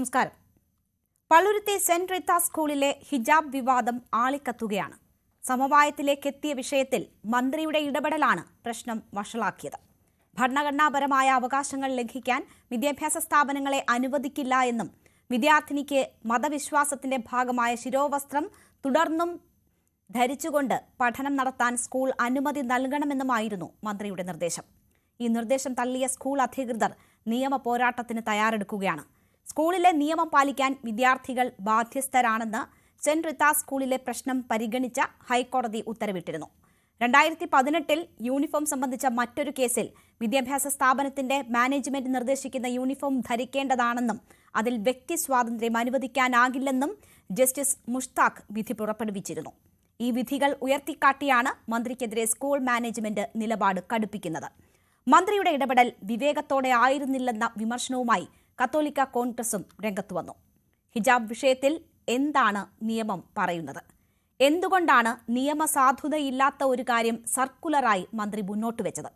നമസ്കാരം. പള്ളുരുത്തെ സെന്റ് റിത്ത സ്കൂളിലെ ഹിജാബ് വിവാദം ആളിക്കത്തുകയാണ്. സമവായത്തിലേക്ക് എത്തിയ വിഷയത്തിൽ മന്ത്രിയുടെ ഇടപെടലാണ് പ്രശ്നം വഷളാക്കിയത്. ഭരണഘടനാപരമായ അവകാശങ്ങൾ ലംഘിക്കാൻ വിദ്യാഭ്യാസ സ്ഥാപനങ്ങളെ അനുവദിക്കില്ല എന്നും വിദ്യാർത്ഥിനിക്ക് മതവിശ്വാസത്തിന്റെ ഭാഗമായ ശിരോവസ്ത്രം തുടർന്നും ധരിച്ചുകൊണ്ട് പഠനം നടത്താൻ സ്കൂൾ അനുമതി നൽകണമെന്നുമായിരുന്നു മന്ത്രിയുടെ നിർദ്ദേശം. ഈ നിർദ്ദേശം തള്ളിയ സ്കൂൾ അധികൃതർ നിയമ പോരാട്ടത്തിന് തയ്യാറെടുക്കുകയാണ്. സ്കൂളിലെ നിയമം പാലിക്കാൻ വിദ്യാർത്ഥികൾ ബാധ്യസ്ഥരാണെന്ന് സെന്റ് റിത്ത സ്കൂളിലെ പ്രശ്നം പരിഗണിച്ച ഹൈക്കോടതി ഉത്തരവിട്ടിരുന്നു. രണ്ടായിരത്തി പതിനെട്ടിൽ യൂണിഫോം സംബന്ധിച്ച മറ്റൊരു കേസിൽ വിദ്യാഭ്യാസ സ്ഥാപനത്തിന്റെ മാനേജ്മെന്റ് നിർദ്ദേശിക്കുന്ന യൂണിഫോം ധരിക്കേണ്ടതാണെന്നും അതിൽ വ്യക്തി സ്വാതന്ത്ര്യം അനുവദിക്കാനാകില്ലെന്നും ജസ്റ്റിസ് മുഷ്താഖ് വിധി പുറപ്പെടുവിച്ചിരുന്നു. ഈ വിധികൾ ഉയർത്തിക്കാട്ടിയാണ് മന്ത്രിക്കെതിരെ സ്കൂൾ മാനേജ്മെന്റ് നിലപാട് കടുപ്പിക്കുന്നത്. മന്ത്രിയുടെ ഇടപെടൽ വിവേകത്തോടെ ആയിരുന്നില്ലെന്ന വിമർശനവുമായി കത്തോലിക്ക കോൺഗ്രസും രംഗത്തു വന്നു. ഹിജാബ് വിഷയത്തിൽ എന്താണ് നിയമം പറയുന്നത്? എന്തുകൊണ്ടാണ് നിയമസാധുതയില്ലാത്ത ഒരു കാര്യം സർക്കുലറായി മന്ത്രി മുന്നോട്ട് വെച്ചത്?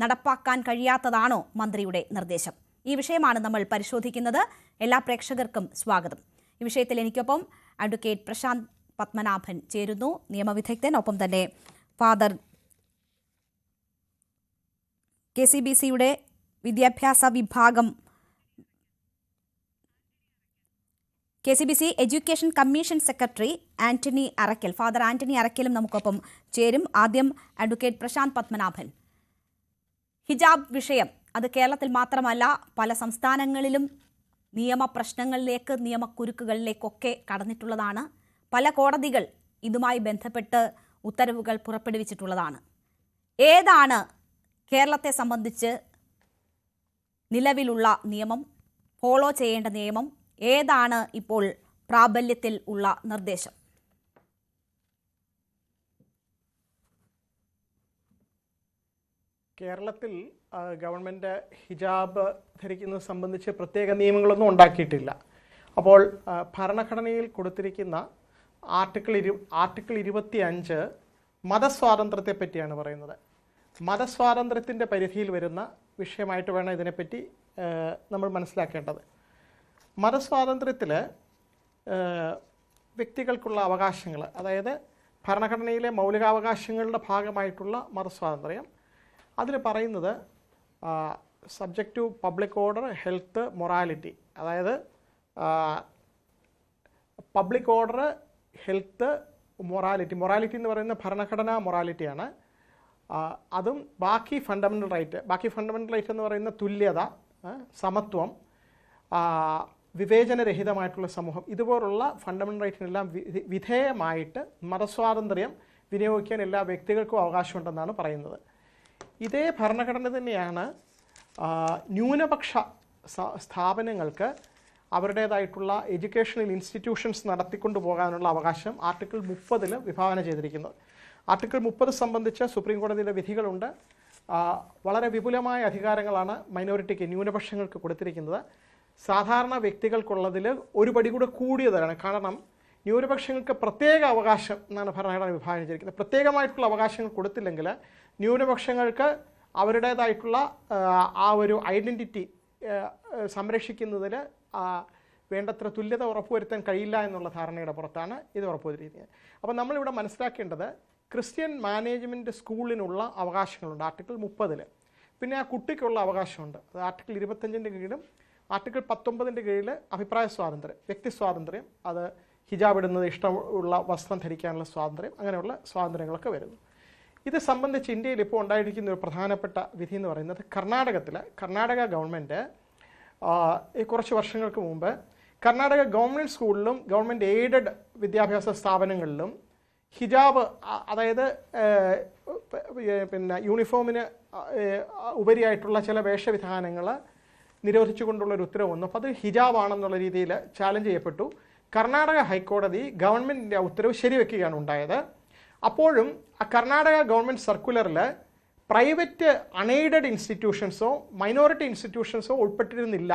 നടപ്പാക്കാൻ കഴിയാത്തതാണോ മന്ത്രിയുടെ നിർദ്ദേശം? ഈ വിഷയമാണ് നമ്മൾ പരിശോധിക്കുന്നത്. എല്ലാ പ്രേക്ഷകർക്കും സ്വാഗതം. ഈ വിഷയത്തിൽ എനിക്കൊപ്പം അഡ്വക്കേറ്റ് പ്രശാന്ത് പത്മനാഭൻ ചേരുന്നു. നിയമവിദഗ്ധൻ ഒപ്പം തന്നെ ഫാദർ കെ സി ബി സിയുടെ വിദ്യാഭ്യാസ വിഭാഗം K C B C education commission secretary Antony Arakkal. Father Antony അറക്കലും നമുക്കൊപ്പം ചേരും. ആദ്യം അഡ്വക്കേറ്റ് പ്രശാന്ത് പത്മനാഭൻ. ഹിജാബ് വിഷയം. അത് കേരളത്തിൽ മാത്രമല്ല പല സംസ്ഥാനങ്ങളിലും നിയമ പ്രശ്നങ്ങളിലേക്ക് നിയമക്കുരുക്കുകളിലേക്കൊക്കെ കടന്നിട്ടുള്ളതാണ്. പല കോടതികൾ ഇതുമായി ബന്ധപ്പെട്ട് ഉത്തരവുകൾ പുറപ്പെടുവിച്ചിട്ടുള്ളതാണ്. ഏതാണ് കേരളത്തെ സംബന്ധിച്ച് നിലവിലുള്ള നിയമം? ഫോളോ ചെയ്യേണ്ട നിയമം? ഏതാണ് ഇപ്പോൾ പ്രാബല്യത്തിൽ ഉള്ള നിർദ്ദേശം? കേരളത്തിൽ ഗവൺമെന്റ് ഹിജാബ് ധരിക്കുന്നത് സംബന്ധിച്ച് പ്രത്യേക നിയമങ്ങളൊന്നും ഉണ്ടാക്കിയിട്ടില്ല. അപ്പോൾ ഭരണഘടനയിൽ കൊടുത്തിരിക്കുന്ന ആർട്ടിക്കിൾ ഇരു ആർട്ടിക്കിൾ ഇരുപത്തി അഞ്ച് മതസ്വാതന്ത്ര്യത്തെ പറ്റിയാണ് പറയുന്നത്. മതസ്വാതന്ത്ര്യത്തിന്റെ പരിധിയിൽ വരുന്ന വിഷയമായിട്ട് വേണം ഇതിനെപ്പറ്റി നമ്മൾ മനസ്സിലാക്കേണ്ടത്. മതസ്വാതന്ത്ര്യത്തിൽ വ്യക്തികൾക്കുള്ള അവകാശങ്ങൾ അതായത് ഭരണഘടനയിലെ മൗലികാവകാശങ്ങളുടെ ഭാഗമായിട്ടുള്ള മതസ്വാതന്ത്ര്യം. അതിൽ പറയുന്നത് subject to public order health morality അതായത് public order health morality morality എന്ന് പറയുന്ന ഭരണഘടനാ മൊറാലിറ്റിയാണ് അതും ബാക്കി ഫണ്ടമെന്റൽ റൈറ്റ് ബാക്കി ഫണ്ടമെന്റൽ റൈറ്റ് എന്ന് പറയുന്ന തുല്യത സമത്വം വിവേചനരഹിതമായിട്ടുള്ള സമൂഹം. ഇതുപോലുള്ള ഫണ്ടമെന്റൽ റൈറ്റിനെല്ലാം വിധേയമായിട്ട് മതസ്വാതന്ത്ര്യം വിനിയോഗിക്കാൻ എല്ലാ വ്യക്തികൾക്കും അവകാശമുണ്ടെന്നാണ് പറയുന്നത്. ഇതേ ഭരണഘടന തന്നെയാണ് ന്യൂനപക്ഷ സ്ഥാപനങ്ങൾക്ക് അവരുടേതായിട്ടുള്ള എഡ്യൂക്കേഷണൽ ഇൻസ്റ്റിറ്റ്യൂഷൻസ് നടത്തിക്കൊണ്ടു പോകാനുള്ള അവകാശം ആർട്ടിക്കിൾ മുപ്പതിൽ വിഭാവന ചെയ്തിരിക്കുന്നത് ആർട്ടിക്കിൾ മുപ്പത് സംബന്ധിച്ച് സുപ്രീം കോടതിയുടെ വിധികളുണ്ട്. വളരെ വിപുലമായ അധികാരങ്ങളാണ് മൈനോറിറ്റിക്ക് ന്യൂനപക്ഷങ്ങൾക്ക് കൊടുത്തിരിക്കുന്നത്. സാധാരണ വ്യക്തികൾക്കുള്ളതിൽ ഒരു പടി കൂടെ കൂടിയതാണ്. കാരണം ന്യൂനപക്ഷങ്ങൾക്ക് പ്രത്യേക അവകാശം എന്നാണ് ഭരണഘടന വിഭാവനം ചെയ്തിരിക്കുന്നത് പ്രത്യേകമായിട്ടുള്ള അവകാശങ്ങൾ കൊടുത്തില്ലെങ്കിൽ ന്യൂനപക്ഷങ്ങൾക്ക് അവരുടേതായിട്ടുള്ള ആ, ഒരു ഐഡന്റിറ്റി സംരക്ഷിക്കുന്നതിൽ വേണ്ടത്ര തുല്യത ഉറപ്പുവരുത്താൻ കഴിയില്ല എന്നുള്ള ധാരണയുടെ പുറത്താണ് ഇത് ഉറപ്പുവരുത്തിയിരിക്കുന്നത്. അപ്പോൾ നമ്മളിവിടെ മനസ്സിലാക്കേണ്ടത് ക്രിസ്ത്യൻ മാനേജ്മെന്റ് സ്കൂളിനുള്ള അവകാശങ്ങളുണ്ട് ആർട്ടിക്കിൾ മുപ്പതിൽ പിന്നെ ആ കുട്ടിക്കുള്ള അവകാശമുണ്ട്. അത് ആർട്ടിക്കിൾ ഇരുപത്തഞ്ചിന്റെ കീഴിലും ആർട്ടിക്കിൾ പത്തൊമ്പതിന്റെ കീഴിൽ അഭിപ്രായ സ്വാതന്ത്ര്യം വ്യക്തി സ്വാതന്ത്ര്യം അത് ഹിജാബ് ഇടുന്നത് ഇഷ്ടമുള്ള വസ്ത്രം ധരിക്കാനുള്ള സ്വാതന്ത്ര്യം അങ്ങനെയുള്ള സ്വാതന്ത്ര്യങ്ങളൊക്കെ വരുന്നു. ഇത് സംബന്ധിച്ച് ഇന്ത്യയിൽ ഇപ്പോൾ ഉണ്ടായിരിക്കുന്ന ഒരു പ്രധാനപ്പെട്ട വിധി എന്ന് പറയുന്നത് കർണാടകത്തിൽ കർണാടക ഗവൺമെന്റ് ഈ കുറച്ച് വർഷങ്ങൾക്ക് മുമ്പ് കർണാടക ഗവൺമെന്റ് സ്കൂളിലും ഗവൺമെന്റ് എയ്ഡഡ് വിദ്യാഭ്യാസ സ്ഥാപനങ്ങളിലും ഹിജാബ് അതായത് പിന്നെ യൂണിഫോമിന് ഉപരിയായിട്ടുള്ള ചില വേഷവിധാനങ്ങൾ നിരോധിച്ചുകൊണ്ടുള്ള ഒരു ഉത്തരവ് വന്നു. അപ്പോൾ അത് ഹിജാബാണെന്നുള്ള രീതിയിൽ ചാലഞ്ച് ചെയ്യപ്പെട്ടു. കർണാടക ഹൈക്കോടതി ഗവൺമെന്റിന്റെ ഉത്തരവ് ശരിവെക്കുകയാണ് ഉണ്ടായത്. അപ്പോഴും ആ കർണാടക ഗവൺമെന്റ് സർക്കുലറിൽ പ്രൈവറ്റ് അൺഎയ്ഡഡ് ഇൻസ്റ്റിറ്റ്യൂഷൻസോ മൈനോറിറ്റി ഇൻസ്റ്റിറ്റ്യൂഷൻസോ ഉൾപ്പെട്ടിരുന്നില്ല.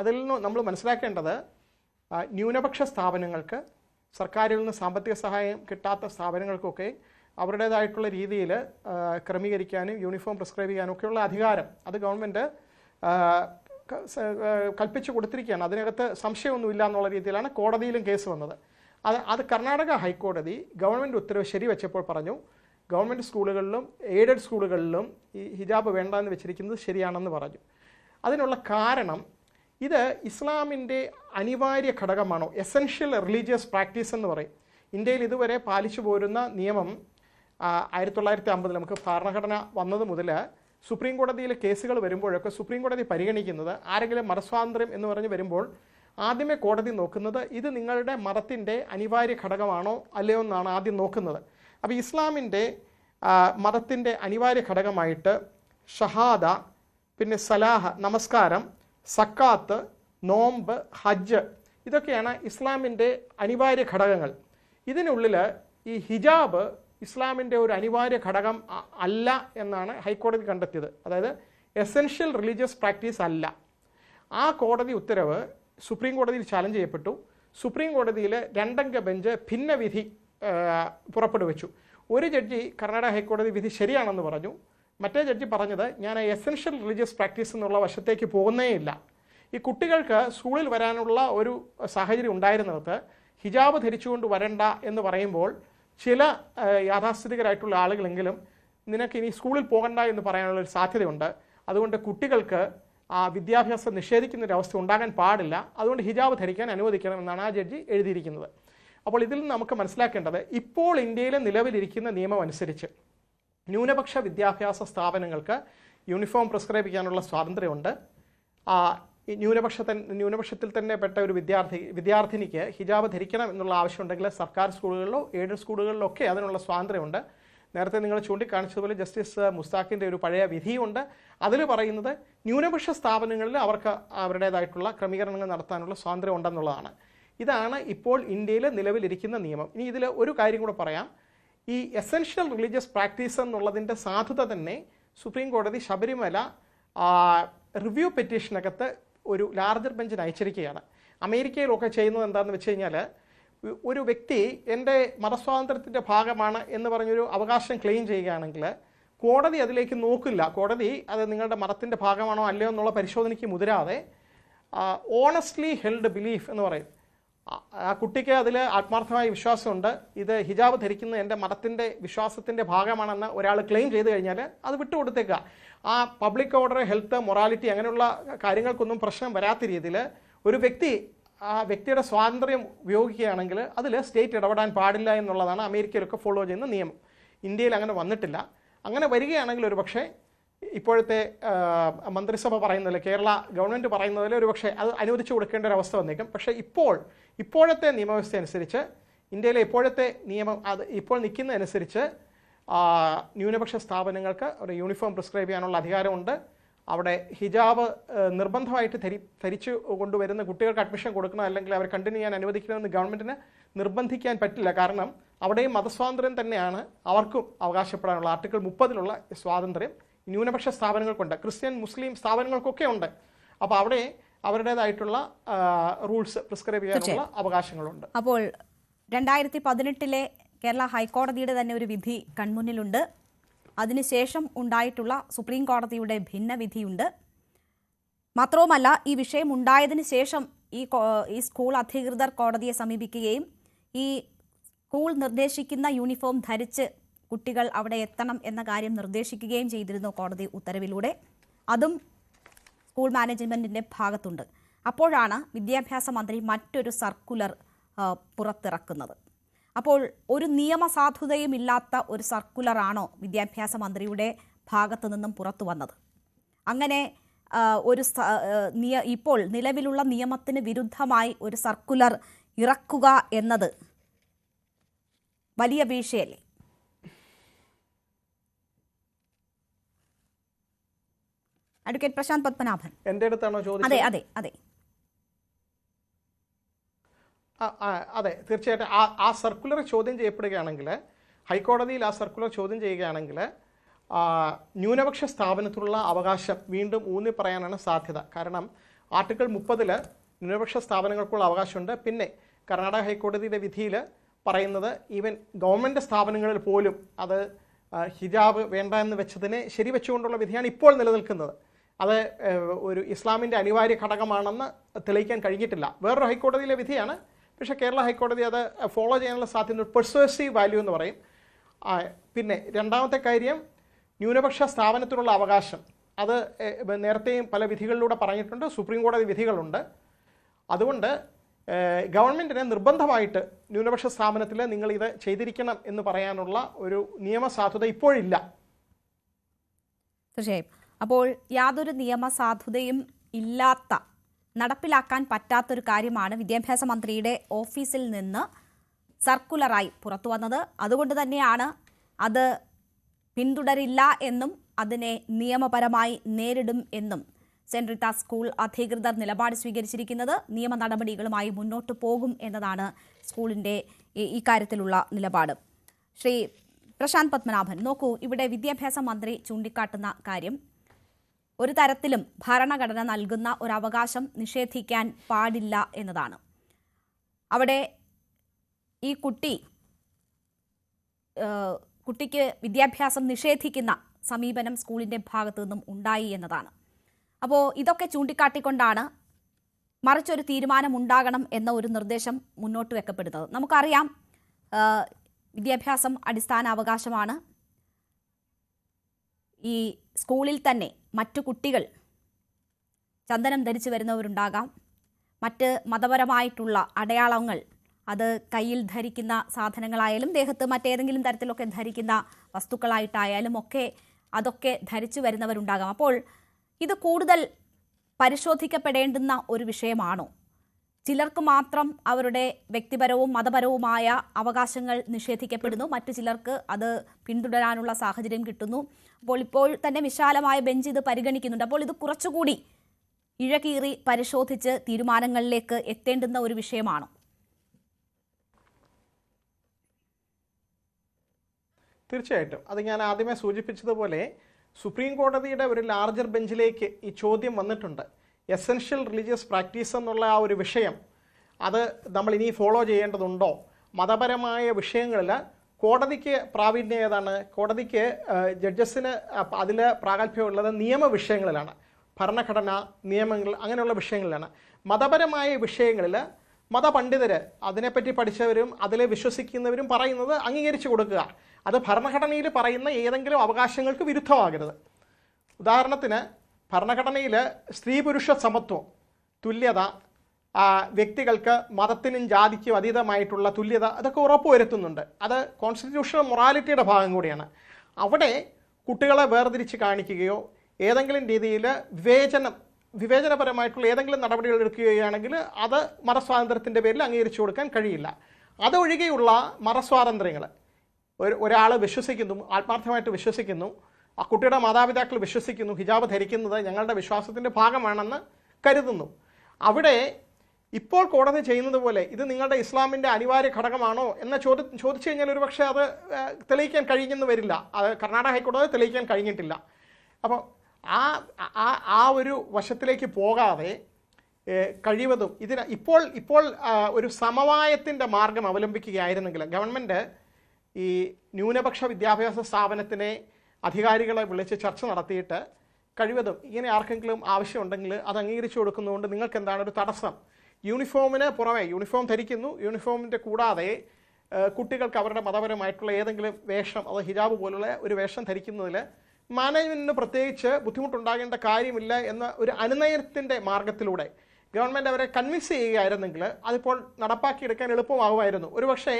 അതിൽ നിന്ന് നമ്മൾ മനസ്സിലാക്കേണ്ടത് ന്യൂനപക്ഷ സ്ഥാപനങ്ങൾക്ക് സർക്കാരിൽ നിന്ന് സാമ്പത്തിക സഹായം കിട്ടാത്ത സ്ഥാപനങ്ങൾക്കൊക്കെ അവരുടേതായിട്ടുള്ള രീതിയിൽ ക്രമീകരിക്കാനും യൂണിഫോം പ്രിസ്ക്രൈബ് ചെയ്യാനും ഒക്കെയുള്ള അധികാരം അത് ഗവൺമെന്റ് കൽപ്പിച്ചു കൊടുത്തിരിക്കുകയാണ്. അതിനകത്ത് സംശയമൊന്നുമില്ല എന്നുള്ള രീതിയിലാണ് കോടതിയിലും കേസ് വന്നത്. അത് അത് കർണാടക ഹൈക്കോടതി ഗവൺമെന്റ് ഉത്തരവ് ശരിവെച്ചപ്പോൾ പറഞ്ഞു ഗവൺമെന്റ് സ്കൂളുകളിലും എയ്ഡഡ് സ്കൂളുകളിലും ഈ ഹിജാബ് വേണ്ടെന്ന് വെച്ചിരിക്കുന്നത് ശരിയാണെന്ന് പറഞ്ഞു. അതിനുള്ള കാരണം ഇത് ഇസ്ലാമിന്റെ അനിവാര്യ ഘടകമാണോ? എസെൻഷ്യൽ റിലീജിയസ് പ്രാക്ടീസ് എന്ന് പറയും. ഇന്ത്യയിൽ ഇതുവരെ പാലിച്ചു പോരുന്ന നിയമം ആയിരത്തി തൊള്ളായിരത്തി അമ്പതിൽ നമുക്ക് ഭരണഘടന വന്നത് മുതൽ സുപ്രീം കോടതിയിൽ കേസുകൾ വരുമ്പോഴൊക്കെ സുപ്രീം കോടതി പരിഗണിക്കുന്നത് ആരെങ്കിലും മതസ്വാതന്ത്ര്യം എന്ന് പറഞ്ഞ് വരുമ്പോൾ ആദ്യമേ കോടതി നോക്കുന്നത് ഇത് നിങ്ങളുടെ മതത്തിന്റെ അനിവാര്യ ഘടകമാണോ അല്ലയോ എന്നാണ് ആദ്യം നോക്കുന്നത്. അപ്പോൾ ഇസ്ലാമിന്റെ മതത്തിന്റെ അനിവാര്യ ഘടകമായിട്ട് ഷഹാദ പിന്നെ സലാഹ നമസ്കാരം സക്കാത്ത് നോമ്പ് ഹജ്ജ് ഇതൊക്കെയാണ് ഇസ്ലാമിന്റെ അനിവാര്യ ഘടകങ്ങൾ. ഇതിനുള്ളിൽ ഈ ഹിജാബ് ഇസ്ലാമിന്റെ ഒരു അനിവാര്യ ഘടകം അല്ല എന്നാണ് ഹൈക്കോടതി കണ്ടെത്തിയത്. അതായത് എസെൻഷ്യൽ റിലീജിയസ് പ്രാക്ടീസ് അല്ല. ആ കോടതി ഉത്തരവ് സുപ്രീം കോടതിയിൽ ചാലഞ്ച് ചെയ്യപ്പെട്ടു. സുപ്രീം കോടതിയിൽ രണ്ടംഗ ബെഞ്ച് ഭിന്ന വിധി പുറപ്പെടുവിച്ചു. ഒരു ജഡ്ജി കർണാടക ഹൈക്കോടതി വിധി ശരിയാണെന്ന് പറഞ്ഞു. മറ്റേ ജഡ്ജി പറഞ്ഞത് ഞാൻ എസെൻഷ്യൽ റിലീജിയസ് പ്രാക്ടീസ് എന്നുള്ള വശത്തേക്ക് പോകുന്നേയില്ല. ഈ കുട്ടികൾക്ക് സ്കൂളിൽ വരാനുള്ള ഒരു സാഹചര്യം ഉണ്ടായിരുന്നിടത്ത് ഹിജാബ് ധരിച്ചുകൊണ്ട് വരണ്ട എന്ന് പറയുമ്പോൾ ചില യാഥാസ്ഥിതികരായിട്ടുള്ള ആളുകളെങ്കിലും നിനക്ക് ഇനി സ്കൂളിൽ പോകണ്ട എന്ന് പറയാനുള്ള ഒരു സാധ്യതയുണ്ട്. അതുകൊണ്ട് കുട്ടികൾക്ക് ആ വിദ്യാഭ്യാസം നിഷേധിക്കുന്ന ഒരു അവസ്ഥ ഉണ്ടാകാൻ പാടില്ല. അതുകൊണ്ട് ഹിജാബ് ധരിക്കാൻ അനുവദിക്കണം എന്നാണ് ആ ജഡ്ജി എഴുതിയിരിക്കുന്നത്. അപ്പോൾ ഇതിൽ നമുക്ക് മനസ്സിലാക്കേണ്ടത് ഇപ്പോൾ ഇന്ത്യയിലെ നിലവിലിരിക്കുന്ന നിയമം അനുസരിച്ച് ന്യൂനപക്ഷ വിദ്യാഭ്യാസ സ്ഥാപനങ്ങൾക്ക് യൂണിഫോം പ്രിസ്ക്രൈബ് ചെയ്യാനുള്ള സ്വാതന്ത്ര്യമുണ്ട്. ഈ ന്യൂനപക്ഷ ന്യൂനപക്ഷത്തിൽ തന്നെ പെട്ട ഒരു വിദ്യാർത്ഥി വിദ്യാർത്ഥിനിക്ക് ഹിജാബ് ധരിക്കണം എന്നുള്ള ആവശ്യമുണ്ടെങ്കിൽ സർക്കാർ സ്കൂളുകളിലോ എയ്ഡഡ് സ്കൂളുകളിലോ ഒക്കെ അതിനുള്ള സ്വാതന്ത്ര്യമുണ്ട്. നേരത്തെ നിങ്ങൾ ചൂണ്ടിക്കാണിച്ചതുപോലെ ജസ്റ്റിസ് മുസ്താഖിന്റെ ഒരു പഴയ വിധിയുണ്ട്. അതിൽ പറയുന്നത് ന്യൂനപക്ഷ സ്ഥാപനങ്ങളിൽ അവർക്ക് അവരുടേതായിട്ടുള്ള ക്രമീകരണങ്ങൾ നടത്താനുള്ള സ്വാതന്ത്ര്യം ഉണ്ടെന്നുള്ളതാണ്. ഇതാണ് ഇപ്പോൾ ഇന്ത്യയിൽ നിലവിലിരിക്കുന്ന നിയമം. ഇനി ഇതിൽ ഒരു കാര്യം കൂടെ പറയാം. ഈ എസെൻഷ്യൽ റിലീജിയസ് പ്രാക്ടീസ് എന്നുള്ളതിന്റെ സാധുത തന്നെ സുപ്രീം കോടതി ശബരിമല റിവ്യൂ പെറ്റീഷനകത്ത് ഒരു ലാർജർ ബെഞ്ചിന് അയച്ചിരിക്കുകയാണ് അമേരിക്കയിലൊക്കെ ചെയ്യുന്നത് എന്താണെന്ന് വെച്ച് കഴിഞ്ഞാൽ ഒരു വ്യക്തി എന്റെ മതസ്വാതന്ത്ര്യത്തിന്റെ ഭാഗമാണ് എന്ന് പറഞ്ഞൊരു അവകാശം ക്ലെയിം ചെയ്യുകയാണെങ്കിൽ കോടതി അതിലേക്ക് നോക്കില്ല. കോടതി അത് നിങ്ങളുടെ മതത്തിന്റെ ഭാഗമാണോ അല്ലയോ എന്നുള്ള പരിശോധനയ്ക്ക് മുതിരാതെ ഓണസ്റ്റ്ലി ഹെൽഡ് ബിലീഫ് എന്ന് പറയും. ആ- കുട്ടിക്ക് അതിൽ ആത്മാർത്ഥമായ വിശ്വാസമുണ്ട്. ഇത് ഹിജാബ് ധരിക്കുന്ന എന്റെ മതത്തിന്റെ വിശ്വാസത്തിന്റെ ഭാഗമാണെന്ന് ഒരാൾ ക്ലെയിം ചെയ്ത് കഴിഞ്ഞാൽ അത് വിട്ടുകൊടുത്തേക്കുക. ആ പബ്ലിക് ഓർഡർ ഹെൽത്ത് മൊറാലിറ്റി അങ്ങനെയുള്ള കാര്യങ്ങൾക്കൊന്നും പ്രശ്നം വരാത്ത രീതിയിൽ ഒരു വ്യക്തി ആ വ്യക്തിയുടെ സ്വാതന്ത്ര്യം ഉപയോഗിക്കുകയാണെങ്കിൽ അതിൽ സ്റ്റേറ്റ് ഇടപെടാൻ പാടില്ല എന്നുള്ളതാണ് അമേരിക്കയിലൊക്കെ ഫോളോ ചെയ്യുന്ന നിയമം. ഇന്ത്യയിൽ അങ്ങനെ വന്നിട്ടില്ല. അങ്ങനെ വരികയാണെങ്കിൽ ഒരു പക്ഷേ ഇപ്പോഴത്തെ മന്ത്രിസഭ പറയുന്നതിൽ കേരള ഗവൺമെന്റ് പറയുന്നതിൽ ഒരു പക്ഷേ അത് അനുവദിച്ചു കൊടുക്കേണ്ട ഒരു അവസ്ഥ വന്നേക്കും. പക്ഷേ ഇപ്പോൾ ഇപ്പോഴത്തെ നിയമവ്യവസ്ഥ അനുസരിച്ച് ഇന്ത്യയിലെ ഇപ്പോഴത്തെ നിയമം അത് ഇപ്പോൾ നിൽക്കുന്നതനുസരിച്ച് ന്യൂനപക്ഷ സ്ഥാപനങ്ങൾക്ക് ഒരു യൂണിഫോം പ്രിസ്ക്രൈബ് ചെയ്യാനുള്ള അധികാരമുണ്ട്. അവിടെ ഹിജാബ് നിർബന്ധമായിട്ട് ധരി ധരിച്ചു കൊണ്ടുവരുന്ന കുട്ടികൾക്ക് അഡ്മിഷൻ കൊടുക്കണം അല്ലെങ്കിൽ അവർ കണ്ടിന്യൂ ചെയ്യാൻ അനുവദിക്കണമെന്ന് ഗവൺമെന്റിന് നിർബന്ധിക്കാൻ പറ്റില്ല. കാരണം അവിടെയും മതസ്വാതന്ത്ര്യം തന്നെയാണ് അവർക്കും അവകാശപ്പെടാനുള്ള ആർട്ടിക്കിൾ മുപ്പതിലുള്ള സ്വാതന്ത്ര്യം. ന്യൂനപക്ഷ സ്ഥാപനങ്ങൾക്കുണ്ട്. ക്രിസ്ത്യൻ മുസ്ലിം സ്ഥാപനങ്ങൾക്കൊക്കെ ഉണ്ട്. അപ്പോൾ അവിടെ അവരുടേതായിട്ടുള്ള റൂൾസ് പ്രിസ്ക്രൈബ് ചെയ്യാനുള്ള അവകാശങ്ങളുണ്ട്. അപ്പോൾ രണ്ടായിരത്തി പതിനെട്ടിലെ കേരള ഹൈക്കോടതിയുടെ തന്നെ ഒരു വിധി കൺമുന്നിലുണ്ട്. അതിനുശേഷം ഉണ്ടായിട്ടുള്ള സുപ്രീം കോടതിയുടെ ഭിന്ന വിധിയുണ്ട് മാത്രവുമല്ല ഈ വിഷയം ഉണ്ടായതിനു ശേഷം ഈ ഈ സ്കൂൾ അധികൃതർ കോടതിയെ സമീപിക്കുകയും ഈ സ്കൂൾ നിർദ്ദേശിക്കുന്ന യൂണിഫോം ധരിച്ച് കുട്ടികൾ അവിടെ എത്തണം എന്ന കാര്യം നിർദ്ദേശിക്കുകയും ചെയ്തിരുന്നു കോടതി ഉത്തരവിലൂടെ. അതും സ്കൂൾ മാനേജ്മെന്റിന്റെ ഭാഗത്തുണ്ട്. അപ്പോഴാണ് വിദ്യാഭ്യാസ മന്ത്രി മറ്റൊരു സർക്കുലർ പുറത്തിറക്കുന്നത്. അപ്പോൾ ഒരു നിയമസാധുതയുമില്ലാത്ത ഒരു സർക്കുലറാണോ വിദ്യാഭ്യാസ മന്ത്രിയുടെ ഭാഗത്തു നിന്നും പുറത്തു വന്നത്? അങ്ങനെ ഒരു നിയ ഇപ്പോൾ നിലവിലുള്ള നിയമത്തിന് വിരുദ്ധമായി ഒരു സർക്കുലർ ഇറക്കുക എന്നത് വലിയ വീഴ്ചയല്ലേ? അഡ്വക്കേറ്റ് പ്രശാന്ത് പത്മനാഭൻ എന്റെ അടുത്താണോ ചോദിച്ചത്? അതെ അതെ അതെ. അതെ തീർച്ചയായിട്ടും. ആ ആ സർക്കുലർ ചോദ്യം ചെയ്യപ്പെടുകയാണെങ്കിൽ ഹൈക്കോടതിയിൽ ആ സർക്കുലർ ചോദ്യം ചെയ്യുകയാണെങ്കിൽ ന്യൂനപക്ഷ സ്ഥാപനത്തിലുള്ള അവകാശം വീണ്ടും ഊന്നി പറയാനാണ് സാധ്യത. കാരണം ആർട്ടിക്കിൾ മുപ്പതിൽ ന്യൂനപക്ഷ സ്ഥാപനങ്ങൾക്കുള്ള അവകാശമുണ്ട്. പിന്നെ കർണാടക ഹൈക്കോടതിയുടെ വിധിയിൽ പറയുന്നത് ഈവൻ ഗവൺമെന്റ് സ്ഥാപനങ്ങളിൽ പോലും അത് ഹിജാബ് വേണ്ട എന്ന് വെച്ചതിനെ ശരിവെച്ചുകൊണ്ടുള്ള വിധിയാണ് ഇപ്പോൾ നിലനിൽക്കുന്നത്. അത് ഒരു ഇസ്ലാമിന്റെ അനിവാര്യ ഘടകമാണെന്ന് തെളിയിക്കാൻ കഴിഞ്ഞിട്ടില്ല. വേറൊരു ഹൈക്കോടതിയിലെ വിധിയാണ്. പക്ഷേ കേരള ഹൈക്കോടതി അത് ഫോളോ ചെയ്യാനുള്ള സാധ്യത പെർസേസീവ് വാല്യൂ എന്ന് പറയും. പിന്നെ രണ്ടാമത്തെ കാര്യം ന്യൂനപക്ഷ സ്ഥാപനത്തിനുള്ള അവകാശം. അത് നേരത്തെയും പല വിധികളിലൂടെ പറഞ്ഞിട്ടുണ്ട്. സുപ്രീം കോടതി വിധികളുണ്ട്. അതുകൊണ്ട് ഗവൺമെന്റിന് നിർബന്ധമായിട്ട് ന്യൂനപക്ഷ സ്ഥാപനത്തിൽ നിങ്ങൾ ഇത് ചെയ്തിരിക്കണം എന്ന് പറയാനുള്ള ഒരു നിയമസാധുത ഇപ്പോഴില്ല. തീർച്ചയായും. അപ്പോൾ യാതൊരു നിയമസാധുതയും ഇല്ലാത്ത നടപ്പിലാക്കാൻ പറ്റാത്തൊരു കാര്യമാണ് വിദ്യാഭ്യാസ മന്ത്രിയുടെ ഓഫീസിൽ നിന്ന് സർക്കുലറായി പുറത്തു വന്നത്. അതുകൊണ്ട് തന്നെയാണ് അത് പിന്തുടരില്ല എന്നും അതിനെ നിയമപരമായി നേരിടും എന്നും സെന്റ് സ്കൂൾ അധികൃതർ നിലപാട് സ്വീകരിച്ചിരിക്കുന്നത്. നിയമ നടപടികളുമായി മുന്നോട്ട് പോകും എന്നതാണ് സ്കൂളിന്റെ ഇക്കാര്യത്തിലുള്ള നിലപാട്. ശ്രീ പ്രശാന്ത് പത്മനാഭൻ നോക്കൂ ഇവിടെ വിദ്യാഭ്യാസ മന്ത്രി ചൂണ്ടിക്കാട്ടുന്ന കാര്യം. ഒരു തരത്തിലും ഭരണഘടന നൽകുന്ന ഒരു അവകാശം നിഷേധിക്കാൻ പാടില്ല എന്നതാണ്. അവിടെ ഈ കുട്ടി കുട്ടിക്ക് വിദ്യാഭ്യാസം നിഷേധിക്കുന്ന സമീപനം സ്കൂളിന്റെ ഭാഗത്തു നിന്നും ഉണ്ടായി എന്നതാണ്. അപ്പോൾ ഇതൊക്കെ ചൂണ്ടിക്കാട്ടിക്കൊണ്ടാണ് മറിച്ചൊരു തീരുമാനം ഉണ്ടാകണം എന്ന ഒരു നിർദ്ദേശം മുന്നോട്ട് വെക്കപ്പെടുന്നത്. നമുക്കറിയാം വിദ്യാഭ്യാസം അടിസ്ഥാന അവകാശമാണ്. ഈ സ്കൂളിൽ തന്നെ മറ്റു കുട്ടികൾ ചന്ദനം ധരിച്ചു വരുന്നവരുണ്ടാകാം. മറ്റ് മതപരമായിട്ടുള്ള അടയാളങ്ങൾ അത് കയ്യിൽ ധരിക്കുന്ന സാധനങ്ങളായാലും ദേഹത്ത് മറ്റേതെങ്കിലും തരത്തിലൊക്കെ ധരിക്കുന്ന വസ്തുക്കളായിട്ടായാലും ഒക്കെ അതൊക്കെ ധരിച്ചു വരുന്നവരുണ്ടാകാം. അപ്പോൾ ഇത് കൂടുതൽ പരിശോധിക്കപ്പെടേണ്ടുന്ന ഒരു വിഷയമാണോ? ചിലർക്ക് മാത്രം അവരുടെ വ്യക്തിപരവും മതപരവുമായ അവകാശങ്ങൾ നിഷേധിക്കപ്പെടുന്നു. മറ്റു ചിലർക്ക് അത് പിന്തുടരാനുള്ള സാഹചര്യം കിട്ടുന്നു. അപ്പോൾ ഇപ്പോൾ തന്നെ വിശാലമായ ബെഞ്ച് ഇത് പരിഗണിക്കുന്നുണ്ട്. അപ്പോൾ ഇത് കുറച്ചുകൂടി ഇഴകീറി പരിശോധിച്ച് തീരുമാനങ്ങളിലേക്ക് എത്തേണ്ടുന്ന ഒരു വിഷയമാണ്. തീർച്ചയായിട്ടും. അത് ഞാൻ ആദ്യമേ സൂചിപ്പിച്ചതുപോലെ സുപ്രീം കോടതിയുടെ ഒരു ലാർജർ ബെഞ്ചിലേക്ക് ഈ ചോദ്യം വന്നിട്ടുണ്ട്. എസെൻഷ്യൽ റിലീജിയസ് പ്രാക്ടീസ് എന്നുള്ള ആ ഒരു വിഷയം അത് നമ്മൾ ഇനി ഫോളോ ചെയ്യേണ്ടതുണ്ടോ? മതപരമായ വിഷയങ്ങളിൽ കോടതിക്ക് പ്രാവീണ്യം ഏതാണ്? കോടതിക്ക് ജഡ്ജസിന് അതിൽ പ്രാഗൽഭ്യമുള്ളത് നിയമ വിഷയങ്ങളിലാണ്. ഭരണഘടന നിയമങ്ങൾ അങ്ങനെയുള്ള വിഷയങ്ങളിലാണ്. മതപരമായ വിഷയങ്ങളിൽ മതപണ്ഡിതർ അതിനെപ്പറ്റി പഠിച്ചവരും അതിൽ വിശ്വസിക്കുന്നവരും പറയുന്നത് അംഗീകരിച്ചു കൊടുക്കുക. അത് ഭരണഘടനയിൽ പറയുന്ന ഏതെങ്കിലും അവകാശങ്ങൾക്ക് വിരുദ്ധമാകരുത്. ഉദാഹരണത്തിന് ഭരണഘടനയിൽ സ്ത്രീ പുരുഷ സമത്വം തുല്യത വ്യക്തികൾക്ക് മതത്തിനും ജാതിക്കും അതീതമായിട്ടുള്ള തുല്യത അതൊക്കെ ഉറപ്പുവരുത്തുന്നുണ്ട്. അത് കോൺസ്റ്റിറ്റ്യൂഷണൽ മൊറാലിറ്റിയുടെ ഭാഗം കൂടിയാണ്. അവിടെ കുട്ടികളെ വേർതിരിച്ച് കാണിക്കുകയോ ഏതെങ്കിലും രീതിയിൽ വിവേചനം വിവേചനപരമായിട്ടുള്ള ഏതെങ്കിലും നടപടികൾ എടുക്കുകയാണെങ്കിൽ അത് മതസ്വാതന്ത്ര്യത്തിന്റെ പേരിൽ അംഗീകരിച്ചു കൊടുക്കാൻ കഴിയില്ല. അതൊഴികെയുള്ള മതസ്വാതന്ത്ര്യങ്ങൾ ഒരു ഒരാൾ വിശ്വസിക്കുന്നു ആത്മാർത്ഥമായിട്ട് വിശ്വസിക്കുന്നു ആ കുട്ടിയുടെ മാതാപിതാക്കൾ വിശ്വസിക്കുന്നു ഹിജാബ് ധരിക്കുന്നത് ഞങ്ങളുടെ വിശ്വാസത്തിന്റെ ഭാഗമാണെന്ന് കരുതുന്നു. അവിടെ ഇപ്പോൾ കോടതി ചെയ്യുന്നത് പോലെ ഇത് നിങ്ങളുടെ ഇസ്ലാമിന്റെ അനിവാര്യ ഘടകമാണോ എന്ന ചോദ്യ ചോദിച്ചു കഴിഞ്ഞാൽ ഒരു പക്ഷേ അത് തെളിയിക്കാൻ കഴിഞ്ഞെന്ന് വരില്ല. അത് കർണാടക ഹൈക്കോടതി തെളിയിക്കാൻ കഴിഞ്ഞിട്ടില്ല. അപ്പോൾ ആ ആ ഒരു വശത്തിലേക്ക് പോകാതെ കഴിവതും ഇതിന് ഇപ്പോൾ ഇപ്പോൾ ഒരു സമവായത്തിന്റെ മാർഗം അവലംബിക്കുകയായിരുന്നെങ്കിൽ ഗവൺമെന്റ് ഈ ന്യൂനപക്ഷ വിദ്യാഭ്യാസ സ്ഥാപനത്തിനെ അധികാരികളെ വിളിച്ച് ചർച്ച നടത്തിയിട്ട് കഴിവതും ഇങ്ങനെ ആർക്കെങ്കിലും ആവശ്യമുണ്ടെങ്കിൽ അത് അംഗീകരിച്ചു കൊടുക്കുന്നതുകൊണ്ട് നിങ്ങൾക്ക് എന്താണ് ഒരു തടസ്സം? യൂണിഫോമിന് പുറമെ യൂണിഫോം ധരിക്കുന്നു യൂണിഫോമിന്റെ കൂടാതെ കുട്ടികൾക്ക് അവരുടെ മതപരമായിട്ടുള്ള ഏതെങ്കിലും വേഷം അത് ഹിജാബ് പോലുള്ള ഒരു വേഷം ധരിക്കുന്നതിൽ മാനേജ്മെന്റിന് പ്രത്യേകിച്ച് ബുദ്ധിമുട്ടുണ്ടാകേണ്ട കാര്യമില്ല എന്ന ഒരു അനുനയത്തിന്റെ മാർഗത്തിലൂടെ ഗവൺമെന്റ് അവരെ കൺവിൻസ് ചെയ്യുകയായിരുന്നെങ്കിൽ അതിപ്പോൾ നടപ്പാക്കിയെടുക്കാൻ എളുപ്പമാകുമായിരുന്നു ഒരുപക്ഷേ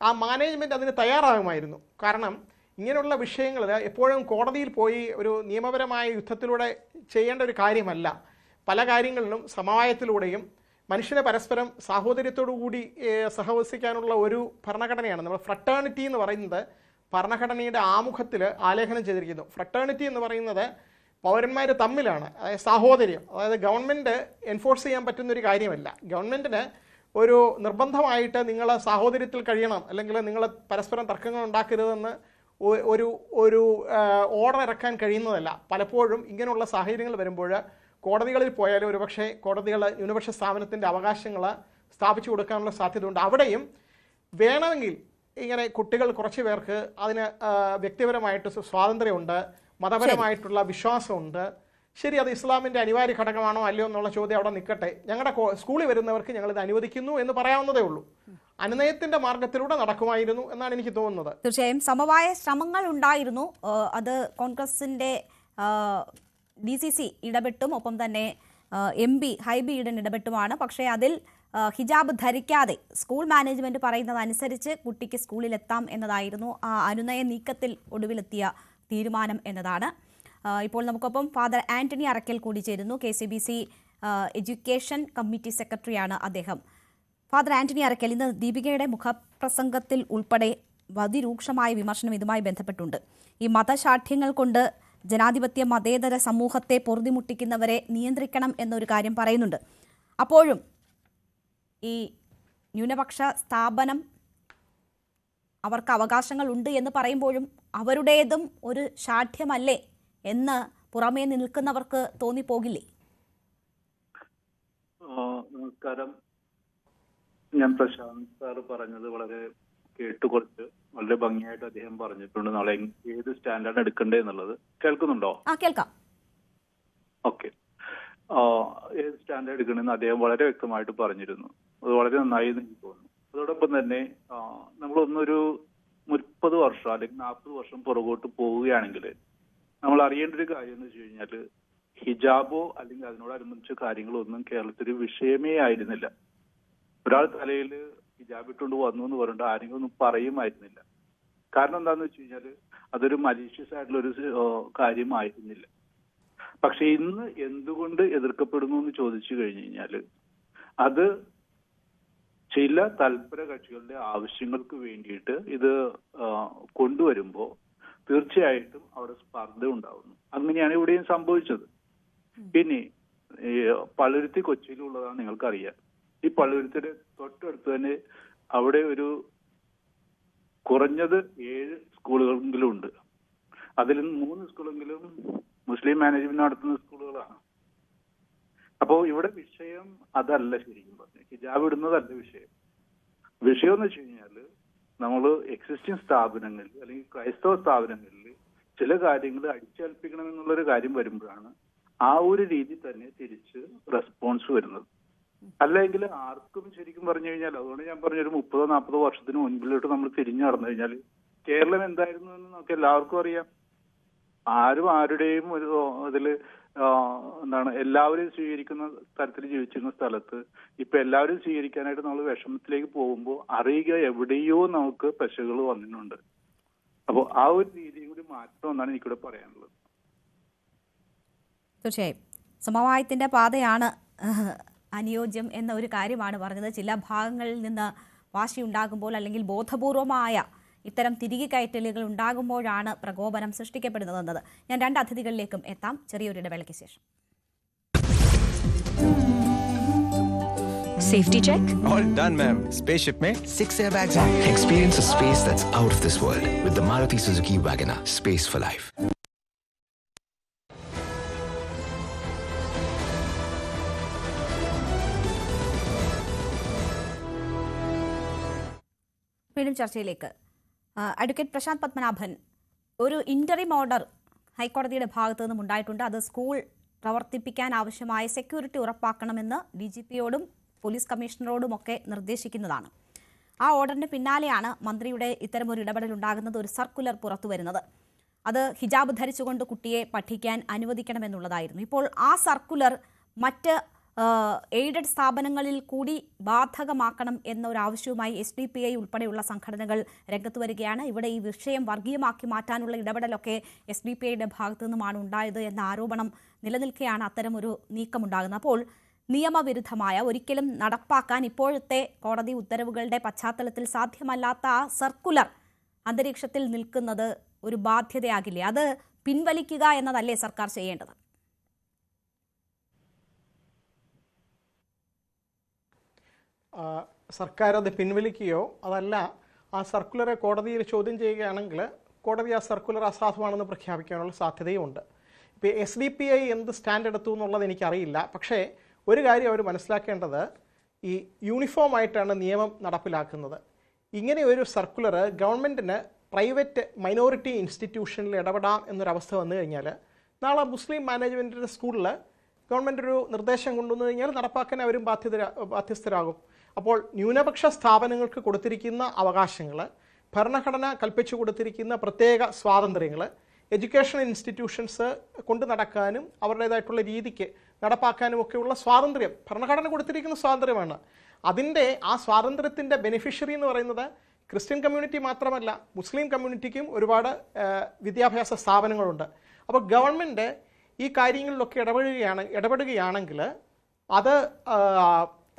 ആ മാനേജ്മെന്റ് അതിന് തയ്യാറാകുമായിരുന്നു. കാരണം ഇങ്ങനെയുള്ള വിഷയങ്ങൾ എപ്പോഴും കോടതിയിൽ പോയി ഒരു നിയമപരമായ യുദ്ധത്തിലൂടെ ചെയ്യേണ്ട ഒരു കാര്യമല്ല. പല കാര്യങ്ങളിലും സമവായത്തിലൂടെയും മനുഷ്യനെ പരസ്പരം സാഹോദര്യത്തോടു കൂടി സഹവസിക്കാനുള്ള ഒരു ഭരണഘടനയാണ്. നമ്മൾ ഫ്രട്ടേണിറ്റി എന്ന് പറയുന്നത് ഭരണഘടനയുടെ ആമുഖത്തിൽ ആലേഖനം ചെയ്തിരിക്കുന്നു. ഫ്രട്ടേണിറ്റി എന്ന് പറയുന്നത് പൗരന്മാർ തമ്മിലാണ് അതായത് സാഹോദര്യം. അതായത് ഗവൺമെന്റ് എൻഫോഴ്സ് ചെയ്യാൻ പറ്റുന്ന ഒരു കാര്യമല്ല. ഗവൺമെന്റിന് ഒരു നിർബന്ധമായിട്ട് നിങ്ങൾ സാഹോദര്യത്തിൽ കഴിയണം അല്ലെങ്കിൽ നിങ്ങൾ പരസ്പരം തർക്കങ്ങൾ ഉണ്ടാക്കരുതെന്ന് ഒരു ഒരു ഓർഡർ ഇറക്കാൻ കഴിയുന്നതല്ല. പലപ്പോഴും ഇങ്ങനെയുള്ള സാഹചര്യങ്ങൾ വരുമ്പോൾ കോടതികളിൽ പോയാലും ഒരുപക്ഷെ കോടതികൾ ന്യൂനപക്ഷ സ്ഥാപനത്തിന്റെ അവകാശങ്ങൾ സ്ഥാപിച്ചു കൊടുക്കാനുള്ള സാധ്യത ഉണ്ട് അവിടെയും വേണമെങ്കിൽ ഇങ്ങനെ കുട്ടികൾ കുറച്ച് പേർക്ക് അതിന് വ്യക്തിപരമായിട്ട് സ്വാതന്ത്ര്യമുണ്ട് മതപരമായിട്ടുള്ള വിശ്വാസമുണ്ട്. ശരി അത് ഇസ്ലാമിന്റെ അനിവാര്യ ഘടകമാണോ അല്ലയോ എന്നുള്ള ചോദ്യം അവിടെ നിൽക്കട്ടെ. ഞങ്ങളുടെ സ്കൂളിൽ വരുന്നവർക്ക് ഞങ്ങളിത് അനുവദിക്കുന്നു എന്ന് പറയാവുന്നതേ ഉള്ളൂ. അനുനയത്തിന്റെ മാർഗത്തിലൂടെ നടക്കുമായിരുന്നു എന്നാണ് എനിക്ക് തോന്നുന്നത്. തീർച്ചയായും സമവായ ശ്രമങ്ങൾ ഉണ്ടായിരുന്നു. അത് കോൺഗ്രസിന്റെ ഡി സി സി ഇടപെട്ടും ഒപ്പം തന്നെ എം പി ഹൈബി ഈഡൻ ഇടപെട്ടുമാണ്. പക്ഷേ അതിൽ ഹിജാബ് ധരിക്കാതെ സ്കൂൾ മാനേജ്മെന്റ് പറയുന്നതനുസരിച്ച് കുട്ടിക്ക് സ്കൂളിലെത്താം എന്നതായിരുന്നു ആ അനുനയ നീക്കത്തിൽ ഒടുവിലെത്തിയ തീരുമാനം എന്നതാണ്. ഇപ്പോൾ നമുക്കൊപ്പം ഫാദർ ആന്റണി അറക്കൽ കൂടി ചേരുന്നു. K C B C education committee സെക്രട്ടറിയാണ് അദ്ദേഹം. ഫാദർ ആന്റണി അറക്കൽ ഇന്ന് ദീപികയുടെ മുഖപ്രസംഗത്തിൽ ഉൾപ്പെടെ അതിരൂക്ഷമായ വിമർശനം ഇതുമായി ബന്ധപ്പെട്ടുണ്ട്. ഈ മതശാഠ്യങ്ങൾ കൊണ്ട് ജനാധിപത്യ മതേതര സമൂഹത്തെ പൊറുതിമുട്ടിക്കുന്നവരെ നിയന്ത്രിക്കണം എന്നൊരു കാര്യം പറയുന്നുണ്ട്. അപ്പോഴും ഈ ന്യൂനപക്ഷ സ്ഥാപനം അവർക്ക് അവകാശങ്ങൾ ഉണ്ട് എന്ന് പറയുമ്പോഴും അവരുടേതും ഒരു ശാഠ്യമല്ലേ എന്ന് പുറമേ നിൽക്കുന്നവർക്ക് തോന്നിപ്പോകില്ലേ? നമസ്കാരം. ഞാൻ പ്രശാന്ത് സാർ പറഞ്ഞത് വളരെ കേട്ടുകൊടുത്ത് വളരെ ഭംഗിയായിട്ട് അദ്ദേഹം പറഞ്ഞിട്ടുണ്ട്. നാളെ ഏത് സ്റ്റാൻഡേർഡ് എടുക്കണ്ടേ എന്നുള്ളത്. കേൾക്കുന്നുണ്ടോ? കേൾക്കാം. ഓക്കെ. ഏത് സ്റ്റാൻഡേർഡ് എടുക്കണമെന്ന് അദ്ദേഹം വളരെ വ്യക്തമായിട്ട് പറഞ്ഞിരുന്നു. അത് വളരെ നന്നായി എന്ന് എനിക്ക് തോന്നുന്നു. അതോടൊപ്പം തന്നെ നമ്മളൊന്നൊരു മുപ്പത് വർഷം അല്ലെങ്കിൽ നാൽപ്പത് വർഷം പുറകോട്ട് പോവുകയാണെങ്കിൽ നമ്മൾ അറിയേണ്ട ഒരു കാര്യം എന്ന് വെച്ച് കഴിഞ്ഞാൽ ഹിജാബോ അല്ലെങ്കിൽ അതിനോടനുബന്ധിച്ച കാര്യങ്ങളോ ഒന്നും കേരളത്തിൽ വിഷയമേ ആയിരുന്നില്ല. ഒരാൾ തലയിൽ ഹിജാബ് ഇട്ടുകൊണ്ട് വന്നു എന്ന് പറഞ്ഞിട്ട് ആരെങ്കിലും ഒന്നും പറയുമായിരുന്നില്ല. കാരണം എന്താന്ന് വെച്ച് കഴിഞ്ഞാൽ അതൊരു മലീഷ്യസ് ആയിട്ടുള്ള ഒരു കാര്യമായിരുന്നില്ല. പക്ഷെ ഇന്ന് എന്തുകൊണ്ട് എതിർക്കപ്പെടുന്നു എന്ന് ചോദിച്ചു കഴിഞ്ഞു കഴിഞ്ഞാൽ അത് ചില തൽപര കക്ഷികളുടെ ആവശ്യങ്ങൾക്ക് വേണ്ടിയിട്ട് ഇത് കൊണ്ടുവരുമ്പോൾ കൊണ്ടുവരുമ്പോ തീർച്ചയായിട്ടും അവിടെ സ്പർദ്ധ ഉണ്ടാവുന്നു. അങ്ങനെയാണ് ഇവിടെയും സംഭവിച്ചത്. പിന്നെ ഈ പള്ളുരുത്തി കൊച്ചിയിലുള്ളതാണ് നിങ്ങൾക്കറിയാം. ഈ പള്ളുരുത്തിന്റെ തൊട്ടടുത്ത് തന്നെ അവിടെ ഒരു കുറഞ്ഞത് ഏഴ് സ്കൂളുകളെങ്കിലും ഉണ്ട്. അതിൽ മൂന്ന് സ്കൂളെങ്കിലും മുസ്ലിം മാനേജ്മെന്റ് നടത്തുന്ന സ്കൂളുകളാണ്. അപ്പോ ഇവിടെ വിഷയം അതല്ല ശരിക്കും പറഞ്ഞു ഹിജാബ് ഇടുന്നതല്ല വിഷയം. വിഷയം എന്ന് വെച്ച് കഴിഞ്ഞാൽ നമ്മൾ എക്സിസ്റ്റിംഗ് സ്ഥാപനങ്ങളിൽ അല്ലെങ്കിൽ ക്രൈസ്തവ സ്ഥാപനങ്ങളിൽ ചില കാര്യങ്ങൾ അടിച്ചേൽപ്പിക്കണം എന്നുള്ളൊരു കാര്യം വരുമ്പോഴാണ് ആ ഒരു രീതി തന്നെ തിരിച്ച് റെസ്പോൺസ് വരുന്നത്. അല്ലെങ്കിൽ ആർക്കും ശരിക്കും പറഞ്ഞു കഴിഞ്ഞാൽ അതുകൊണ്ട് ഞാൻ പറഞ്ഞ ഒരു മുപ്പതോ നാൽപ്പതോ വർഷത്തിന് മുൻപിലോട്ട് നമ്മൾ തിരിഞ്ഞു നടന്നു കഴിഞ്ഞാൽ കേരളം എന്തായിരുന്നു എന്ന് നമുക്ക് എല്ലാവർക്കും അറിയാം. ആരും ആരുടെയും ഒരു അതിൽ എന്താണ് എല്ലാവരും സ്വീകരിക്കുന്ന തരത്തിൽ ജീവിച്ചിരുന്ന സ്ഥലത്ത് ഇപ്പൊ എല്ലാവരും സ്വീകരിക്കാനായിട്ട് നമ്മൾ വിഷമത്തിലേക്ക് പോകുമ്പോൾ അറിയുക എവിടെയോ നമുക്ക് പശുകൾ വന്നിട്ടുണ്ട്. അപ്പോൾ ആ ഒരു രീതിയും കൂടി മാറ്റണം എന്നാണ് എനിക്കിവിടെ പറയാനുള്ളത്. തീർച്ചയായും. സമവായത്തിന്റെ പാതയാണ് അനുയോജ്യം എന്ന ഒരു കാര്യമാണ് പറഞ്ഞത് ചില ഭാഗങ്ങളിൽ നിന്ന് വാശി ഉണ്ടാകുമ്പോൾ അല്ലെങ്കിൽ ബോധപൂർവമായ ഇത്തരം തിരികെ കയറ്റലുകൾ ഉണ്ടാകുമ്പോഴാണ് പ്രകോപനം സൃഷ്ടിക്കപ്പെടുന്നതെന്നത് ഞാൻ രണ്ട് അതിഥികളിലേക്കും എത്താം ചെറിയൊരു ഇടവേളയ്ക്ക് ശേഷം Safety check? All done, ma'am. Spaceship mate? Six airbags. Experience a space that's out of this world with the Maruti Suzuki Wagoner. Space for life. വീണ്ടും ചർച്ചയിലേക്ക്. അഡ്വക്കേറ്റ് പ്രശാന്ത് പത്മനാഭൻ ഒരു ഇന്ററിം ഓർഡർ ഹൈക്കോടതിയുടെ ഭാഗത്തു നിന്നും ഉണ്ടായിട്ടുണ്ട്. അത് സ്കൂൾ പ്രവർത്തിപ്പിക്കാൻ ആവശ്യമായ സെക്യൂരിറ്റി ഉറപ്പാക്കണമെന്ന് ഡി ജി പിയോടും പോലീസ് കമ്മീഷണറോടും ഒക്കെ നിർദ്ദേശിക്കുന്നതാണ്. ആ ഓർഡറിന് പിന്നാലെയാണ് മന്ത്രിയുടെ ഇത്തരമൊരു ഇടപെടൽ ഉണ്ടാകുന്നത് ഒരു സർക്കുലർ പുറത്തു വരുന്നത്. അത് ഹിജാബ് ധരിച്ചുകൊണ്ട് കുട്ടിയെ പഠിക്കാൻ അനുവദിക്കണമെന്നുള്ളതായിരുന്നു. ഇപ്പോൾ ആ സർക്കുലർ മറ്റ് എയ്ഡഡ് സ്ഥാപനങ്ങളിൽ കൂടി ബാധകമാക്കണം എന്നൊരു ആവശ്യവുമായി എസ് ഡി പി ഐ ഉൾപ്പെടെയുള്ള സംഘടനകൾ രംഗത്ത് വരികയാണ്. ഇവിടെ ഈ വിഷയം വർഗീയമാക്കി മാറ്റാനുള്ള ഇടപെടലൊക്കെ എസ് ഡി പി ഐയുടെ ഭാഗത്തു നിന്നുമാണ് ഉണ്ടായത് എന്ന ആരോപണം നിലനിൽക്കെയാണ് അത്തരമൊരു നീക്കമുണ്ടാകുന്നത്. അപ്പോൾ നിയമവിരുദ്ധമായ ഒരിക്കലും നടപ്പാക്കാൻ ഇപ്പോഴത്തെ കോടതി ഉത്തരവുകളുടെ പശ്ചാത്തലത്തിൽ സാധ്യമല്ലാത്ത ആ സർക്കുലർ അന്തരീക്ഷത്തിൽ നിൽക്കുന്നത് ഒരു ബാധ്യതയാകില്ലേ? അത് പിൻവലിക്കുക എന്നതല്ലേ സർക്കാർ ചെയ്യേണ്ടത്? സർക്കാർ അത് പിൻവലിക്കുകയോ അതല്ല ആ സർക്കുലറെ കോടതിയിൽ ചോദ്യം ചെയ്യുകയാണെങ്കിൽ കോടതി ആ സർക്കുലർ അസാധുവാണെന്ന് പ്രഖ്യാപിക്കാനുള്ള സാധ്യതയുമുണ്ട്. ഇപ്പോൾ എസ് ഡി പി ഐ എന്ത് സ്റ്റാൻഡ് എടുത്തു എന്നുള്ളത് എനിക്കറിയില്ല. പക്ഷേ ഒരു കാര്യം അവർ മനസ്സിലാക്കേണ്ടത് ഈ യൂണിഫോം ആയിട്ടാണ് നിയമം നടപ്പിലാക്കുന്നത്. ഇങ്ങനെ ഒരു സർക്കുലർ ഗവൺമെന്റിന് പ്രൈവറ്റ് മൈനോറിറ്റി ഇൻസ്റ്റിറ്റ്യൂഷനിൽ ഇടപെടാം എന്നൊരവസ്ഥ വന്നു കഴിഞ്ഞാൽ നാളെ മുസ്ലിം മാനേജ്മെന്റിന്റെ സ്കൂളിൽ ഗവൺമെന്റ് ഒരു നിർദ്ദേശം കൊണ്ടുവന്നു കഴിഞ്ഞാൽ നടപ്പാക്കാൻ അവരും ബാധ്യത ബാധ്യസ്ഥരാകും. അപ്പോൾ ന്യൂനപക്ഷ സ്ഥാപനങ്ങൾക്ക് കൊടുത്തിരിക്കുന്ന അവകാശങ്ങൾ ഭരണഘടന കൽപ്പിച്ചു കൊടുത്തിരിക്കുന്ന പ്രത്യേക സ്വാതന്ത്ര്യങ്ങൾ എഡ്യൂക്കേഷൻ ഇൻസ്റ്റിറ്റ്യൂഷൻസ് കൊണ്ടു നടക്കാനും അവരുടേതായിട്ടുള്ള രീതിക്ക് നടപ്പാക്കാനും ഒക്കെയുള്ള സ്വാതന്ത്ര്യം ഭരണഘടന കൊടുത്തിരിക്കുന്ന സ്വാതന്ത്ര്യമാണ്. അതിന്റെ ആ സ്വാതന്ത്ര്യത്തിന്റെ ബെനിഫിഷ്യറി എന്ന് പറയുന്നത് ക്രിസ്ത്യൻ കമ്മ്യൂണിറ്റി മാത്രമല്ല മുസ്ലിം കമ്മ്യൂണിറ്റിക്കും ഒരുപാട് വിദ്യാഭ്യാസ സ്ഥാപനങ്ങളുണ്ട്. അപ്പോൾ ഗവൺമെന്റ് ഈ കാര്യങ്ങളിലൊക്കെ ഇടപെടുകയാണ് ഇടപെടുകയാണെങ്കിൽ അത്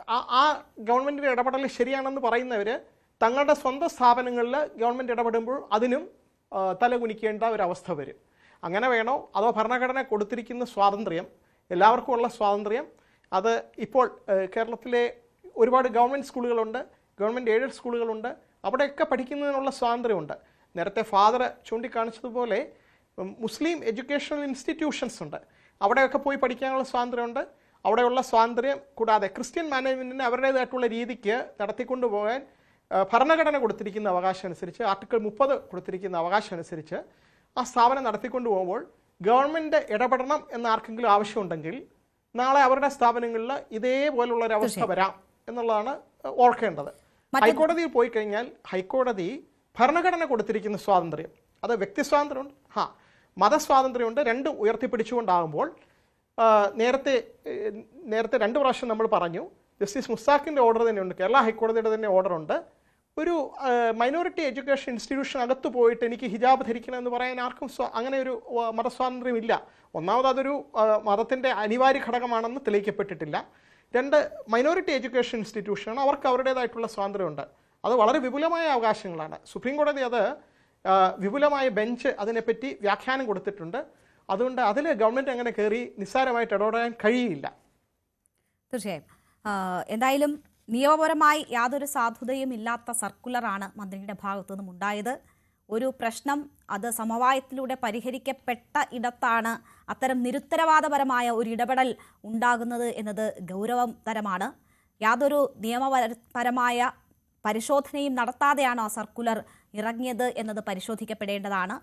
ആ, ഗവൺമെന്റിന്റെ ഇടപെടൽ ശരിയാണെന്ന് പറയുന്നവർ തങ്ങളുടെ സ്വന്തം സ്ഥാപനങ്ങളിൽ ഗവൺമെന്റ് ഇടപെടുമ്പോൾ അതിനും തലകുനിക്കേണ്ട ഒരവസ്ഥ വരും. അങ്ങനെ വേണോ? അതോ ഭരണഘടന കൊടുത്തിരിക്കുന്ന സ്വാതന്ത്ര്യം എല്ലാവർക്കും ഉള്ള സ്വാതന്ത്ര്യം അത് ഇപ്പോൾ കേരളത്തിലെ ഒരുപാട് ഗവൺമെന്റ് സ്കൂളുകളുണ്ട് ഗവൺമെന്റ് എയ്ഡഡ് സ്കൂളുകളുണ്ട് അവിടെയൊക്കെ പഠിക്കുന്നതിനുള്ള സ്വാതന്ത്ര്യമുണ്ട്. നേരത്തെ ഫാദർ ചൂണ്ടിക്കാണിച്ചതുപോലെ മുസ്ലിം എഡ്യൂക്കേഷണൽ ഇൻസ്റ്റിറ്റ്യൂഷൻസ് ഉണ്ട്. അവിടെയൊക്കെ പോയി പഠിക്കാനുള്ള സ്വാതന്ത്ര്യമുണ്ട്. അവിടെയുള്ള സ്വാതന്ത്ര്യം കൂടാതെ ക്രിസ്ത്യൻ മാനേജ്മെന്റിന് അവരുടേതായിട്ടുള്ള രീതിക്ക് നടത്തിക്കൊണ്ടു പോകാൻ ഭരണഘടന കൊടുത്തിരിക്കുന്ന അവകാശം അനുസരിച്ച് ആർട്ടിക്കിൾ മുപ്പത് കൊടുത്തിരിക്കുന്ന അവകാശം അനുസരിച്ച് ആ സ്ഥാപനം നടത്തിക്കൊണ്ടു പോകുമ്പോൾ ഗവൺമെന്റ് ഇടപെടണം എന്ന് ആർക്കെങ്കിലും ആവശ്യമുണ്ടെങ്കിൽ നാളെ അവരുടെ സ്ഥാപനങ്ങളിൽ ഇതേപോലുള്ള ഒരു അവസ്ഥ വരാം എന്നുള്ളതാണ് ഓർക്കേണ്ടത്. ഹൈക്കോടതിയിൽ പോയി കഴിഞ്ഞാൽ ഹൈക്കോടതി ഭരണഘടന കൊടുത്തിരിക്കുന്ന സ്വാതന്ത്ര്യം. അത് വ്യക്തി സ്വാതന്ത്ര്യമുണ്ട്. ഹാ മതസ്വാതന്ത്ര്യമുണ്ട്. രണ്ടും ഉയർത്തിപ്പിടിച്ചുകൊണ്ടാകുമ്പോൾ നേരത്തെ നേരത്തെ രണ്ട് പ്രാവശ്യം നമ്മൾ പറഞ്ഞു ജസ്റ്റിസ് മുസ്താഖിന്റെ ഓർഡർ തന്നെയുണ്ട് കേരള ഹൈക്കോടതിയുടെ തന്നെ ഓർഡർ ഉണ്ട്. ഒരു മൈനോറിറ്റി എഡ്യൂക്കേഷൻ ഇൻസ്റ്റിറ്റ്യൂഷൻ അകത്ത് പോയിട്ട് എനിക്ക് ഹിജാബ് ധരിക്കണം എന്ന് പറയാൻ ആർക്കും അങ്ങനെ ഒരു മതസ്വാതന്ത്ര്യമില്ല ഒന്നാമത് അതൊരു മതത്തിന്റെ അനിവാര്യ ഘടകമാണെന്ന് തെളിയിക്കപ്പെട്ടിട്ടില്ല. രണ്ട് മൈനോറിറ്റി എഡ്യൂക്കേഷൻ ഇൻസ്റ്റിറ്റ്യൂഷനാണ് അവർക്ക് അവരുടേതായിട്ടുള്ള സ്വാതന്ത്ര്യമുണ്ട്. അത് വളരെ വിപുലമായ അവകാശങ്ങളാണ്. സുപ്രീം കോടതി അത് വിപുലമായ ബെഞ്ച് അതിനെപ്പറ്റി വ്യാഖ്യാനം കൊടുത്തിട്ടുണ്ട്. അതുകൊണ്ട് അതിൽ ഗവൺമെന്റ് അങ്ങനെ കയറി നിസ്സാരമായിട്ട് ഇടപെടാൻ കഴിയില്ല. തീർച്ചയായും. എന്തായാലും നിയമപരമായി യാതൊരു സാധുതയും ഇല്ലാത്ത സർക്കുലറാണ് മന്ത്രിയുടെ ഭാഗത്തു നിന്നും ഉണ്ടായത്. ഒരു പ്രശ്നം അത് സമവായത്തിലൂടെ പരിഹരിക്കപ്പെട്ട ഇടത്താണ് അത്തരം നിരുത്തരവാദപരമായ ഒരു ഇടപെടൽ ഉണ്ടാകുന്നത് എന്നത് ഗൗരവം തരമാണ് യാതൊരു നിയമപരമായ പരിശോധനയും നടത്താതെയാണ് ആ സർക്കുലർ ഇറങ്ങിയത് എന്നത് പരിശോധിക്കപ്പെടേണ്ടതാണ്.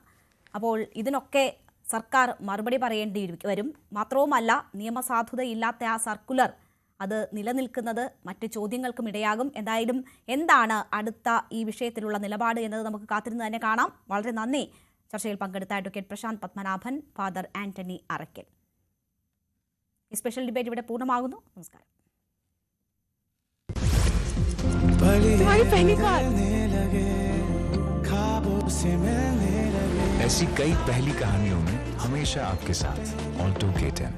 അപ്പോൾ ഇതിനൊക്കെ സർക്കാർ മറുപടി പറയേണ്ടി വരും മാത്രവുമല്ല നിയമസാധുതയില്ലാത്ത ആ സർക്കുലർ അത് നിലനിൽക്കുന്നത് മറ്റ് ചോദ്യങ്ങൾക്കും ഇടയാകും എന്തായാലും എന്താണ് അടുത്ത ഈ വിഷയത്തിലുള്ള നിലപാട് എന്നത് നമുക്ക് കാത്തിരുന്ന് തന്നെ കാണാം വളരെ നന്ദി ചർച്ചയിൽ പങ്കെടുത്ത അഡ്വക്കേറ്റ് പ്രശാന്ത് പത്മനാഭൻ ഫാദർ ആന്റണി അറയ്ക്കൽ ഈ സ്പെഷ്യൽ ഡിബേറ്റ് ഇവിടെ പൂർണ്ണമാകുന്നു നമസ്കാരം ऐसी कई पहली कहानियों में हमेशा आपके साथ ऑल्टो के टेन